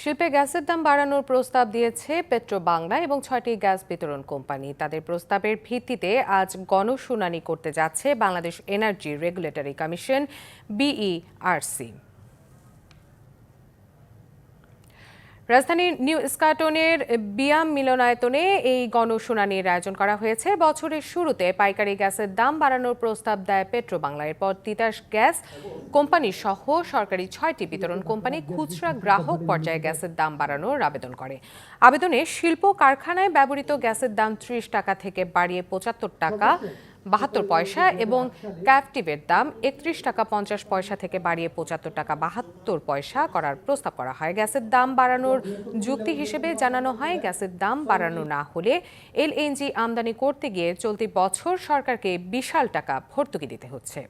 শিল্পে গ্যাসের দাম বাড়ানোর প্রস্তাব দিয়েছে পেট্রো বাংলা এবং ছয়টি গ্যাস বিতরণ কোম্পানি। তাদের প্রস্তাবের ভিত্তিতে আজ গণশুনানি করতে যাচ্ছে Bangladesh energy regulatory commission, BERC. রাজধানীর নিউ স্কাটনের বিয়াম মিলনায়তনে এই গণশুনানির আয়োজন করা হয়েছে। বছরের শুরুতে পাইকারি গ্যাসের দাম বাড়ানোর প্রস্তাব দেয় পেট্রো বাংলা এরপর তিতাস গ্যাস কোম্পানি সহ সরকারি ছয়টি বিতরণ কোম্পানি খুচরা গ্রাহক পর্যায়ে গ্যাসের দাম বাড়ানোর আবেদন করে। আবেদনে শিল্প কারখানায় ব্যবহৃত গ্যাসের দাম ত্রিশ টাকা থেকে বাড়িয়ে পঁচাত্তর টাকা বাহাত্তর পয়সা এবং ক্যাপটিভের দাম একত্রিশ টাকা পঞ্চাশ পয়সা থেকে বাড়িয়ে পঁচাত্তর টাকা বাহাত্তর পয়সা করার প্রস্তাব করা হয়। গ্যাসের দাম বাড়ানোর যুক্তি হিসেবে জানানো হয় গ্যাসের দাম বাড়ানো না হলে এলএনজি আমদানি করতে গিয়ে চলতি বছর সরকারকে বিশাল টাকা ভর্তুকি দিতে হচ্ছে।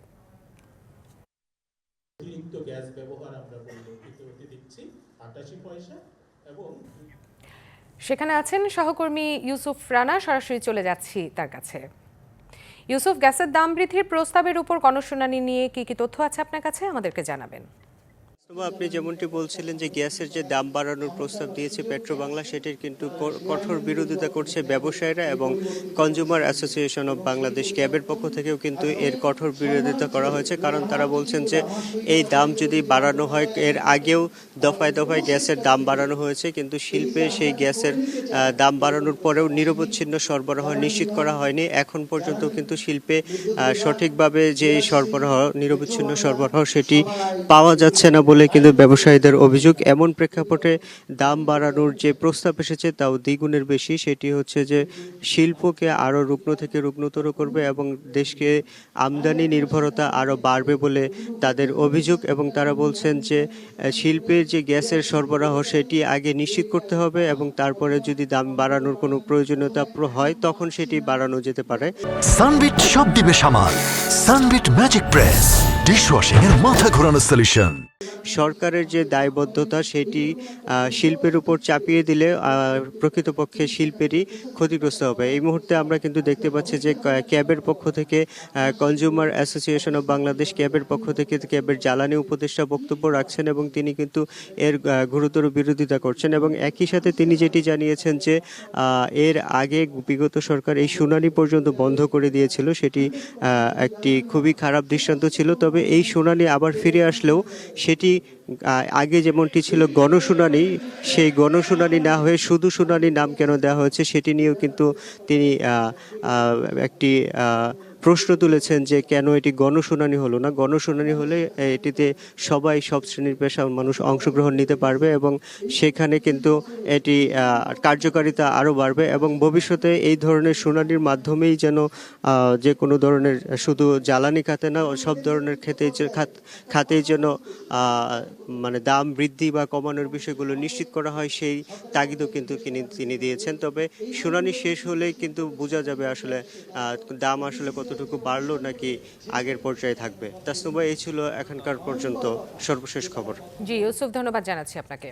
অতিরিক্ত গ্যাস ব্যবহার আমরা পরিলক্ষিত দেখছি আটাশি পয়সা এবং সেখানে আছেন সহকর্মী ইউসুফ রানা সরাসরি চলে যাচ্ছি তার কাছে। ইউসুফ গ্যাসের দাম বৃদ্ধির প্রস্তাবের উপর গণশুনানি নিয়ে কি কি তথ্য আছে আপনার কাছে? আমাদেরকে জানাবেন। আপনি যেমনটি বলছিলেন যে গ্যাসের যে দাম বাড়ানোর প্রস্তাব দিয়েছে পেট্রো বাংলা সেটির কিন্তু কঠোর বিরোধিতা করছে ব্যবসায়ীরা এবং কনজিউমার অ্যাসোসিয়েশন অব বাংলাদেশ ক্যাবের পক্ষ থেকেও কিন্তু এর কঠোর বিরোধিতা করা হয়েছে। কারণ তারা বলছেন যে এই দাম যদি বাড়ানো হয়, এর আগেও দফায় দফায় গ্যাসের দাম বাড়ানো হয়েছে, কিন্তু শিল্পে সেই গ্যাসের দাম বাড়ানোর পরেও নিরবচ্ছিন্ন সরবরাহ নিশ্চিত করা হয়নি। এখন পর্যন্ত কিন্তু শিল্পে সঠিকভাবে যে সরবরাহ, নিরবচ্ছিন্ন সরবরাহ, সেটি পাওয়া যাচ্ছে না বলে কিন্তু ব্যবসায়ীদের অভিযোগ, এমন প্রেক্ষাপটে দাম বাড়ানোর যে প্রস্তাব এসেছে তাও দ্বিগুণের বেশি। সেটি হচ্ছে যে শিল্পকে আরও রুগ্ন থেকে রুগ্নতর করবে এবং দেশকে আমদানি নির্ভরতা আরও বাড়বে বলে তাদের অভিযোগ এবং তারা বলছেন যে শিল্পের যে গ্যাসের সরবরাহ সেটি আগে নিশ্চিত করতে হবে এবং তারপরে যদি দাম বাড়ানোর কোনো প্রয়োজনীয়তা হয় তখন সেটি বাড়ানো যেতে পারে। সানবিট সব দিবে সামাল। সানবিট ম্যাজিক প্রেস, ডিশওয়াশিং এর মাথা ঘোরানো সলিউশন সরকারের যে দায়বদ্ধতা সেটি শিল্পের উপর চাপিয়ে দিলে প্রকৃতপক্ষে শিল্পেরই ক্ষতিগ্রস্ত হবে। এই মুহূর্তে আমরা কিন্তু দেখতে পাচ্ছি যে ক্যাবের পক্ষ থেকে কনজিউমার অ্যাসোসিয়েশন অফ বাংলাদেশ ক্যাবের পক্ষ থেকে ক্যাবের জ্বালানি উপদেষ্টা বক্তব্য রাখছেন এবং তিনি কিন্তু এর গুরুতর বিরোধিতা করছেন এবং একই সাথে তিনি যেটি জানিয়েছেন যে এর আগে বিগত সরকার এই শুনানি পর্যন্ত বন্ধ করে দিয়েছিল, সেটি একটি খুবই খারাপ দৃষ্টান্ত ছিল। তবে এই শুনানি আবার ফিরে আসলেও সেটি আগে যেমনটি ছিল গণশুনানি, সেই গণশুনানি না হয়ে শুধু শুনানি নাম কেন দেওয়া হয়েছে সেটি নিয়েও কিন্তু তিনি একটি প্রশ্ন তুলেছেন যে কেন এটি গণশুনানি হলো না? গণশুনানি হলে এটিতে সবাই, সব শ্রেণির পেশার মানুষ অংশগ্রহণ নিতে পারবে এবং সেখানে কিন্তু এটি কার্যকারিতা আরও বাড়বে এবং ভবিষ্যতে এই ধরনের শুনানির মাধ্যমেই যেন যে কোনো ধরনের শুধু জ্বালানি খাতে না সব ধরনের খাত- খাতেই যেন মানে দাম বৃদ্ধি বা কমানোর বিষয়গুলো নিশ্চিত করা হয়, সেই তাগিদও কিন্তু তিনি দিয়েছেন। তবে শুনানি শেষ হলেই কিন্তু বোঝা যাবে আসলে দাম আসলে কতটুকু বাড়লো নাকি আগের পর্যায়ে থাকবে? তাসনুবা এই ছিল এখনকার পর্যন্ত সর্বশেষ খবর। জি, ইউসুফ, ধন্যবাদ জানাচ্ছি আপনাকে।